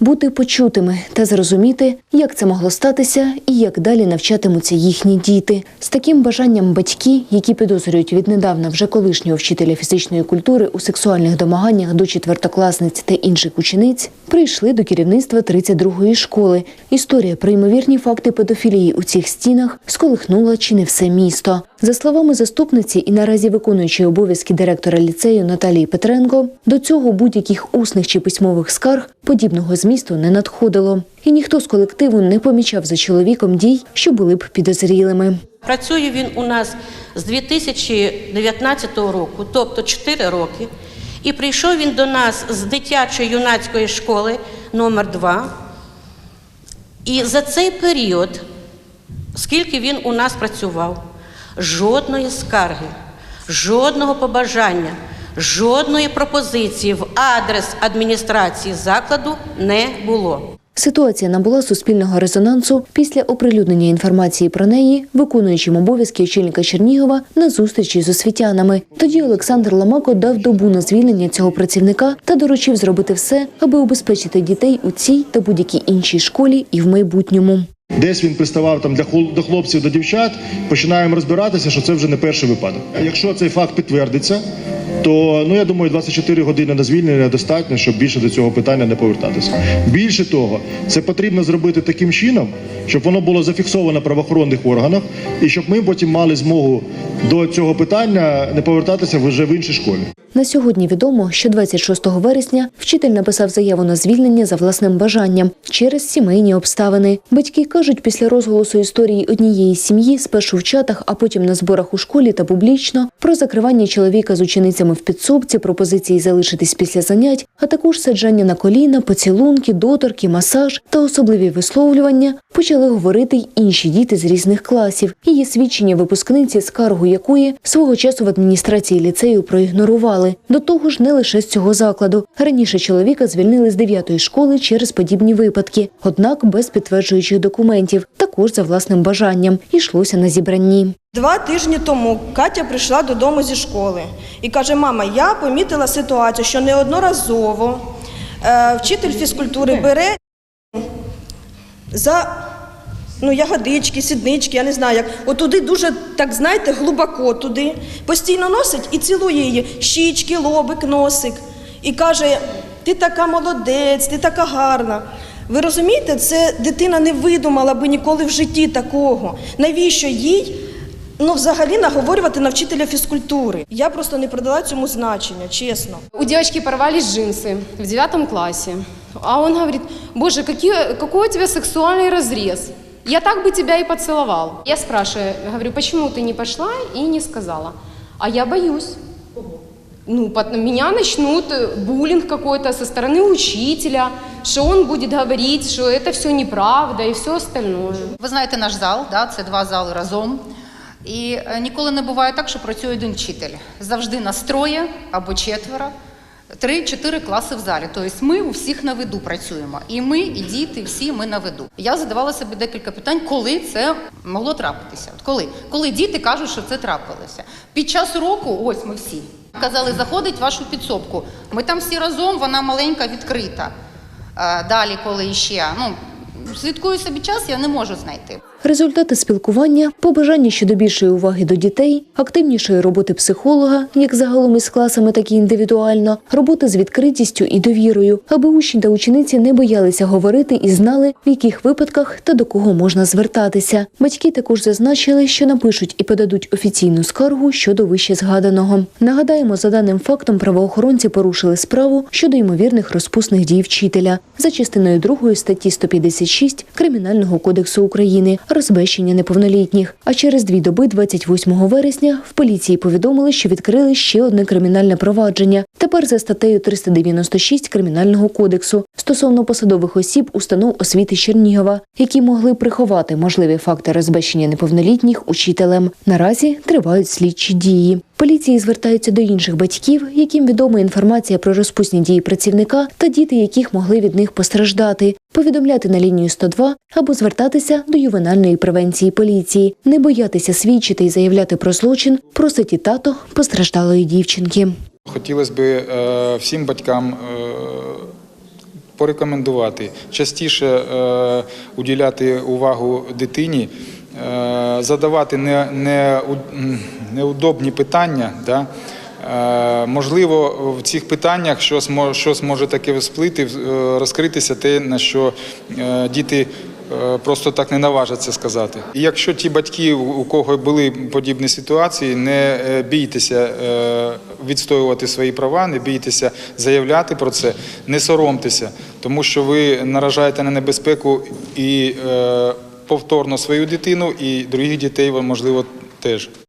бути почутими та зрозуміти, як це могло статися і як далі навчатимуться їхні діти. З таким бажанням батьки, які підозрюють віднедавна вже колишнього вчителя фізичної культури у сексуальних домаганнях до четвертокласниць та інших учениць, прийшли до керівництва 32-ї школи. Історія про ймовірні факти педофілії у цих стінах сколихнула чи не все місто. За словами заступниці і наразі виконуючої обов'язки директора ліцею Наталії Петренко, до цього будь-яких усних чи письмових скарг подібного змісту не надходило. І ніхто з колективу не помічав за чоловіком дій, що були б підозрілими. Працює він у нас з 2019 року, тобто 4 роки. І прийшов він до нас з дитячої юнацької школи номер 2 І за цей період, скільки він у нас працював, жодної скарги, жодного побажання, жодної пропозиції в адрес адміністрації закладу не було. Ситуація набула суспільного резонансу після оприлюднення інформації про неї, виконуючим обов'язки очільника Чернігова на зустрічі з освітянами. Тоді Олександр Ламако дав добу на звільнення цього працівника та доручив зробити все, аби убезпечити дітей у цій та будь-якій іншій школі і в майбутньому. Десь він приставав там до хлопців, до дівчат. Починаємо розбиратися, що це вже не перший випадок. Якщо цей факт підтвердиться, то ну я думаю, 24 години на звільнення достатньо, щоб більше до цього питання не повертатися. Більше того, це потрібно зробити таким чином, щоб воно було зафіксовано в правоохоронних органах, і щоб ми потім мали змогу до цього питання не повертатися вже в іншій школі. На сьогодні відомо, що 26 вересня вчитель написав заяву на звільнення за власним бажанням через сімейні обставини. Батьки кажуть, після розголосу історії однієї сім'ї, спершу в чатах, а потім на зборах у школі та публічно, про закривання чоловіка з ученицями в підсобці, пропозиції залишитись після занять, а також саджання на коліна, поцілунки, доторки, масаж та особливі висловлювання, почали говорити й інші діти з різних класів. Її свідчення випускниці, скаргу якої свого часу в адміністрації ліцею проігнорували. До того ж, не лише з цього закладу. Раніше чоловіка звільнили з 9-ї школи через подібні випадки, однак без підтверджуючих документів, також за власним бажанням. Йшлося на зібранні. Два тижні тому Катя прийшла додому зі школи і каже: Мама, я помітила ситуацію, що неодноразово е, вчитель фізкультури бере за ну, ягодички, сіднички, я не знаю як. Отуди дуже, так знаєте, глибоко туди. Постійно носить і цілує її щічки, лобик, носик. І каже: ти така молодець, ти така гарна. Ви розумієте, це дитина не видумала би ніколи в житті такого. Навіщо їй? Ну, взагалі наговорювати на вчителя фізкультури. Я просто не придала цьому значення, чесно. У девочки порвались джинсы в девятом классе. А он говорит, боже, какие, какой у тебя сексуальный разрез. Я так бы тебя и поцеловал. Я спрашиваю, говорю, почему ты не пошла и не сказала? А я боюсь. Ну, пот- меня начнут э, буллинг какой-то со стороны учителя, что он будет говорить, что это все неправда и все остальное. Ви знаєте наш зал, да, це два зали разом. І е, ніколи не буває так, що працює один вчитель. Завжди нас троє або четверо, три-чотири класи в залі. Тобто ми у всіх на виду працюємо. І ми, і діти, всі ми на виду. Я задавала собі декілька питань, коли це могло трапитися. От коли? Коли діти кажуть, що це трапилося. Під час уроку, ось ми всі. Казали, заходить вашу підсобку. Ми там всі разом, вона маленька, відкрита. Е, Далі, коли ще, ну, слідкую собі час, я не можу знайти. Результати спілкування, побажання щодо більшої уваги до дітей, активнішої роботи психолога, як загалом із класами, так і індивідуально, роботи з відкритістю і довірою, аби учні та учениці не боялися говорити і знали, в яких випадках та до кого можна звертатися. Батьки також зазначили, що напишуть і подадуть офіційну скаргу щодо вище згаданого. Нагадаємо, за даним фактом правоохоронці порушили справу щодо ймовірних розпусних дій вчителя за частиною 2 статті 156 Кримінального кодексу України розбещення неповнолітніх. А через дві доби, 28 вересня, в поліції повідомили, що відкрили ще одне кримінальне провадження. Тепер за статтею 396 Кримінального кодексу стосовно посадових осіб установ освіти Чернігова, які могли приховати можливі факти розбещення неповнолітніх учителем. Наразі тривають слідчі дії. Поліції звертаються до інших батьків, яким відома інформація про розпусні дії працівника та діти, яких могли від них постраждати, повідомляти на лінію 102 або звертатися до ювенальної превенції поліції, не боятися свідчити і заявляти про злочин, просить і тато постраждалої дівчинки. Хотілося б е, всім батькам е, порекомендувати частіше е, уділяти увагу дитині, задавати у- м, неудобні питання. Е, Можливо, в цих питаннях щось щось може таке всплити, е, розкритися те, на що е, діти е, просто так не наважаться сказати. І якщо ті батьки, у кого були подібні ситуації, не е, бійтеся е, відстоювати свої права, не бійтеся заявляти про це, не соромтеся, тому що ви наражаєте на небезпеку і е, повторно свою дитину, і других дітей, можливо, теж.